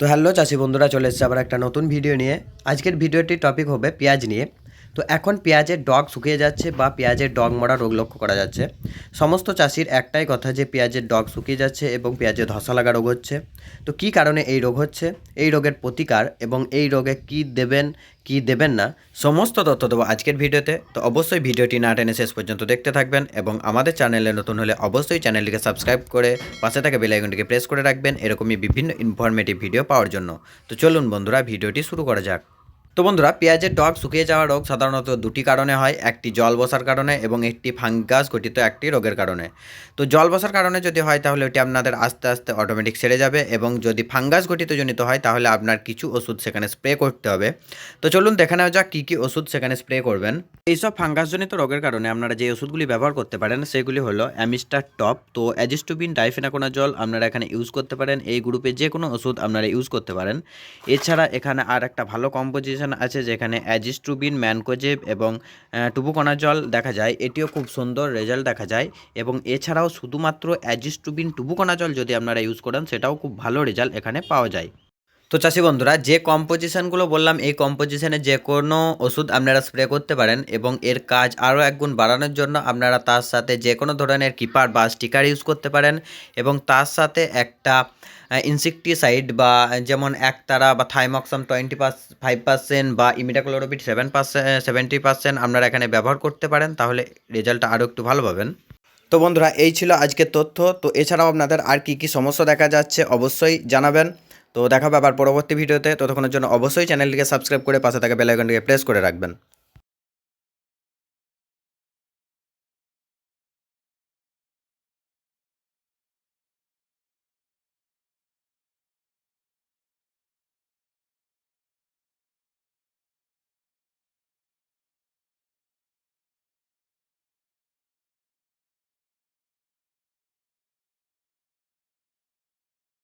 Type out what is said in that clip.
তো হ্যালো চাষি বন্ধুরা, চলে এসেছে আবার একটা নতুন ভিডিও নিয়ে। আজকের ভিডিওটি টপিক হবে পেঁয়াজ নিয়ে। তো এখন পেঁয়াজের ডগ শুকিয়ে যাচ্ছে বা পেঁয়াজের ডগ মরা রোগ লক্ষ্য করা যাচ্ছে। সমস্ত চাষির একটাই কথা যে পেঁয়াজের ডগ শুকিয়ে যাচ্ছে এবং পেঁয়াজের ধসা লাগা রোগ হচ্ছে। তো কি কারণে এই রোগ হচ্ছে? এই রোগের প্রতিকার এবং এই রোগে কি দেবেন কি দেবেন না, সমস্ত তথ্য দেবো আজকের ভিডিওতে। তো অবশ্যই ভিডিওটি না টেনে শেষ পর্যন্ত দেখতে থাকবেন এবং আমাদের চ্যানেলে নতুন হলে অবশ্যই চ্যানেলটিকে সাবস্ক্রাইব করে পাশে থাকা বেল আইকনটিকে প্রেস করে রাখবেন এরকমই বিভিন্ন ইনফরমেটিভ ভিডিও পাওয়ার জন্য। তো চলুন বন্ধুরা, ভিডিওটি শুরু করা যাক। তো বন্ধুরা, পেঁয়াজের ডগ শুকিয়ে যাওয়া রোগ সাধারণত দুটি কারণে হয়, একটি জল বসার কারণে এবং একটি ফাঙ্গাস গঠিত একটি রোগের কারণে। তো জল বসার কারণে যদি হয়, তাহলে ওটি আপনাদের আস্তে আস্তে অটোমেটিক সেরে যাবে এবং যদি ফাঙ্গাস গঠিত জনিত হয়, তাহলে আপনার কিছু ওষুধ সেখানে স্প্রে করতে হবে। তো চলুন দেখে নেওয়া যাক কী কী ওষুধ সেখানে স্প্রে করবেন। এইসব ফাঙ্গাসজনিত রোগের কারণে আপনারা যে ওষুধগুলি ব্যবহার করতে পারেন, সেগুলি হলো অ্যামিস্টার টপ, তো অ্যাজিস্টুবিন ডাইফেনাকোনা জল আপনারা এখানে ইউজ করতে পারেন। এই গ্রুপে যে কোনো ওষুধ আপনারা ইউজ করতে পারেন। এছাড়া এখানে আর একটা ভালো কম্পোজিশন আছে যেখানে অ্যাজিস্ট্রুবিন ম্যানকোজেব এবং টুবুকণা জল দেখা যায়। এটিও খুব সুন্দর রেজাল্ট দেখা যায় এবং এছাড়াও শুধুমাত্র অ্যাজিস্ট্রুবিন টুবুকোনা জল যদি আপনারা ইউজ করেন, সেটাও খুব ভালো রেজাল্ট এখানে পাওয়া যায়। তো চাষি বন্ধুরা, যে কম্পোজিশনগুলো বললাম, এই কম্পোজিশনে যে কোনো ওষুধ আপনারা স্প্রে করতে পারেন এবং এর কাজ আরও একগুণ বাড়ানোর জন্য আপনারা তার সাথে যে কোনো ধরনের কিপার বা স্টিকার ইউজ করতে পারেন এবং তার সাথে একটা ইনসেকটিসাইড বা যেমন একতারা বা thiamethoxam twenty pass five percent বা imidacloprid seven percent seventy percent আপনারা এখানে ব্যবহার করতে পারেন, তাহলে রেজাল্টটা আরও একটু ভালো পাবেন। তো বন্ধুরা, এই ছিল আজকের তথ্য। তো এছাড়াও আপনাদের আর কী কী সমস্যা দেখা যাচ্ছে অবশ্যই জানাবেন। তো দেখা হবে আবার পরবর্তী ভিডিওতে। ততক্ষণের জন্য অবশ্যই চ্যানেলটিকে সাবস্ক্রাইব করে পাশে থাকা বেলাইকনটিকে প্রেস করে রাখবেন।